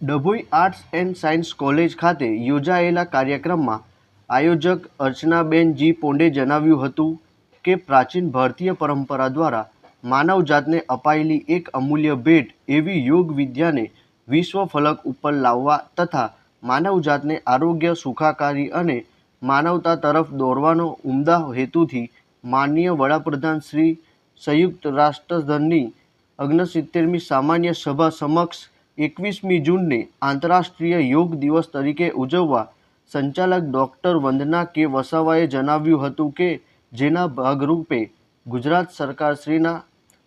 Dabhoi arts and science college ખાતે યોજાયેલા કાર્યક્રમમાં આયોજક અર્ચનાબેન જી પોંડે જણાવ્યું હતું કે પ્રાચીન ભારતીય પરંપરા દ્વારા માનવજાતને અપાયેલી એક અમૂલ્ય ભેટ એવી યોગ વિદ્યાને વિશ્વ ફલક ઉપર લાવવા તથા માનવજાતને આરોગ્ય સુખાકારી અને માનવતા તરફ દોરવાનો ઉમદા હેતુથી માનનીય વડાપ્રધાન શ્રી સંયુક્ત રાષ્ટ્રધનની અગ્નસિત્તેરમી સામાન્ય સભા સમક્ષ એકવીસમી જૂનને આંતરરાષ્ટ્રીય યોગ દિવસ તરીકે ઉજવવા સંચાલક ડૉક્ટર વંદના કે વસાવાએ જણાવ્યું હતું કે જેના ભાગરૂપે ગુજરાત સરકારશ્રીના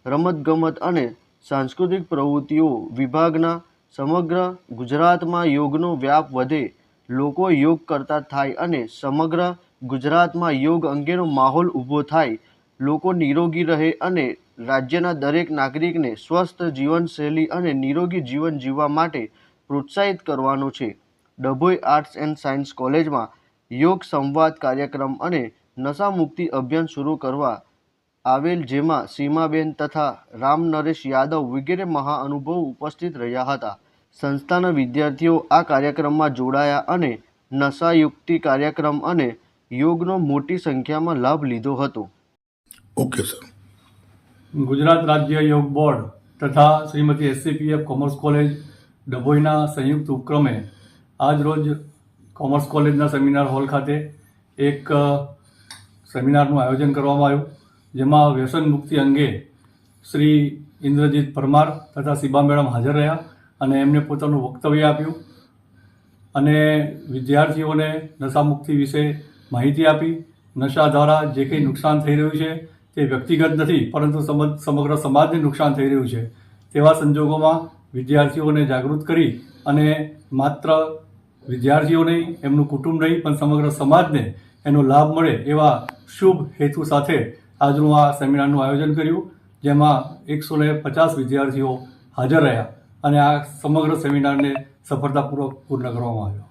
રમતગમત અને સાંસ્કૃતિક પ્રવૃત્તિઓ વિભાગના સમગ્ર ગુજરાતમાં યોગનો વ્યાપ વધે, લોકો યોગ કરતા થાય અને સમગ્ર ગુજરાતમાં યોગ અંગેનો માહોલ ઊભો થાય, લોકો નિરોગી રહે અને રાજ્યના દરેક નાગરિકને સ્વસ્થ જીવનશૈલી અને નિરોગી જીવન જીવવા માટે પ્રોત્સાહિત કરવાનો છે. ડભોઈ આર્ટ્સ એન્ડ સાયન્સ કોલેજમાં યોગ સંવાદ કાર્યક્રમ અને નશામુક્તિ અભિયાન શરૂ કરવા આવેલ જેમાં સીમાબેન તથા રામ નરેશ યાદવ વગેરે મહાઅનુભવ ઉપસ્થિત રહ્યા હતા. સંસ્થાના વિદ્યાર્થીઓ આ કાર્યક્રમમાં જોડાયા અને નશાયુક્તિ કાર્યક્રમ અને યોગનો મોટી સંખ્યામાં લાભ લીધો હતો. ઓકે સર ગુજરાત રાજ્ય યોગ બોર્ડ તથા શ્રીમતી એસસીપીએફ કોમર્સ કોલેજ ડભોઈના સંયુક્ત ઉપક્રમે આજ રોજ કોમર્સ કોલેજના સેમિનાર હોલ ખાતે એક સેમિનારનું આયોજન કરવામાં આવ્યું, જેમાં વ્યસન મુક્તિ અંગે શ્રી ઇન્દ્રજીત પરમાર તથા શિબા મેડમ હાજર રહ્યા અને એમને પોતાનું વક્તવ્ય આપ્યું અને વિદ્યાર્થીઓને નશામુક્તિ વિશે માહિતી આપી. નશા દ્વારા જે કંઈ નુકસાન થઈ રહ્યું છે તે વ્યક્તિગત નથી, પરંતુ સમ- સમગ્ર સમાજને નુકસાન થઈ રહ્યું છે. તેવા સંજોગોમાં વિદ્યાર્થીઓને જાગૃત કરી અને માત્ર વિદ્યાર્થીઓ નહીં એમનું કુટુંબ નહીં, પણ સમગ્ર સમાજને એનો લાભ મળે એવા શુભ હેતુ સાથે આજનું આ સેમિનારનું આયોજન કર્યું, જેમાં એકસો ને પચાસ વિદ્યાર્થીઓ હાજર રહ્યા અને આ સમગ્ર સેમિનારને સફળતાપૂર્વક પૂર્ણ કરવામાં આવ્યો.